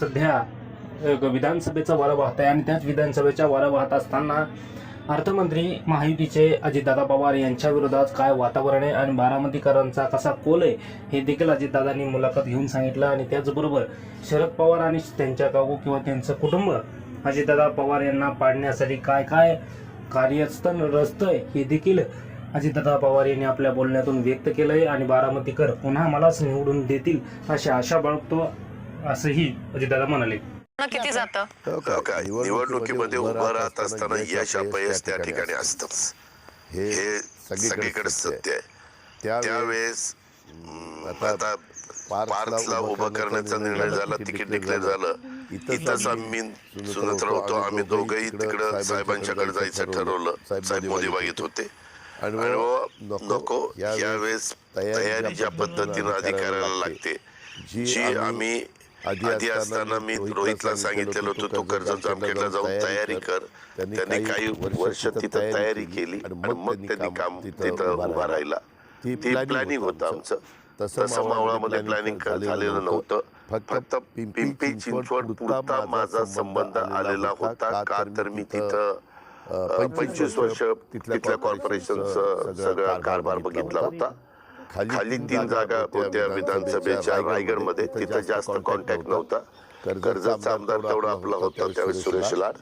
सध्या विधानसभेचा वारं वाहत आहे आणि त्याच विधानसभेच्या वारं वाहत असताना अर्थमंत्री महायुतीचे अजितदादा पवार यांच्या विरोधात काय वातावरण आहे आणि बारामतीकरांचा कसा कोल आहे हे देखील अजितदादांनी मुलाखत घेऊन सांगितलं आणि त्याचबरोबर शरद पवार आणि त्यांच्या काकू किंवा त्यांचं कुटुंब अजितदादा पवार यांना पाडण्यासाठी काय काय कार्यस्थं रस्त आहे हे देखील अजितदादा पवार यांनी आपल्या बोलण्यातून व्यक्त केलं आहे आणि बारामतीकर पुन्हा मलाच निवडून देतील अशी आशा बाळगतो. असंही अजितदादा म्हणाले. किती जातं? हो का? निवडणुकीमध्ये उभं राहत असताना यश अपयश त्या ठिकाणी असतच हे सगळीकडे सत्य आहे. त्यावेळेस आता पार्कला उभं करण्याचा निर्णय झाला तिकीट डिक्लेअर झालं. इथंच आम्ही सुनत होतो आम्ही दोघंही तिकडं साहेबांच्याकडे जायचं ठरवलं. साहेब मोदी बागेत होते. आणि बुवा, नको यावेळेस तयारी ज्या पद्धतीनं अधिकाऱ्याला लागते. जी आम्ही आधी असताना मी रोहितला सांगितलेलं होतं तू कर्जत जामखेडला जाऊन तयारी कर. त्यांनी काही वर्ष तिथं तयारी केली आणि मग त्यांनी काम तिथं उभा राहिला. ती प्लॅनिंग होतं आमचं. तसं मावळामध्ये प्लॅनिंग झालेलं नव्हतं. फक्त पिंपरी चिंचवड पुरता माझा संबंध आलेला होता. का तर मी तिथं पंचवीस वर्ष तिथल्या कॉर्पोरेशनचं सगळा कारभार बघितला होता. खाली तीन जागा होत्या विधानसभेच्या रायगडमध्ये. तिथं जास्त कॉन्टॅक्ट नव्हता. कर्जतचा आमदार तेवढा आपला होता त्यावेळेस सुरेश लाड.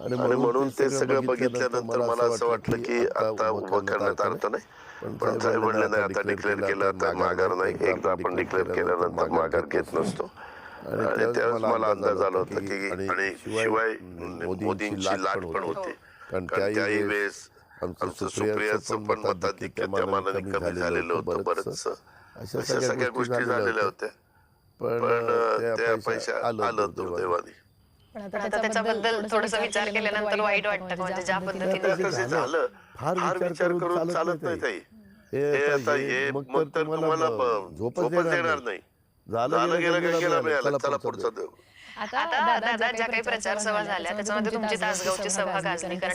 आणि म्हणून ते सगळं बघितल्यानंतर मला असं वाटलं की आता उभं करण्यात अर्थ नाही. पण साहेब म्हणले नाही आता डिक्लेअर केलं आता माघार नाही. एकदा आपण डिक्लेअर केल्यानंतर माघार घेत नसतो. आणि त्यावेळेस मला अंदाज आला होता की आणि शिवाय मोदींची लाट पण होती. कारण त्याही वेळेस आमचं सुप्रियाचं पण मताधिक्य त्या मानाने कमी झालेलं होतं बरंच अशा सगळ्या गोष्टी झालेल्या होत्या. पण त्या पैशा आलं दुर्दैवाने पण आता त्याच्याबद्दल थोडस विचार केल्यानंतर वाईट वाटतं? म्हणजे ज्या पद्धतीने कसं झालं फार विचार करून चालत नाही ताई. हे आता हे मग तर तुम्हाला झोपच नाही. झालं गेलं मिळालं. चला पुढचं देऊ आता दादा ज्या काही प्रचार सभा झाल्या त्याच्यामध्ये तुमची तासगावची सभा गाजली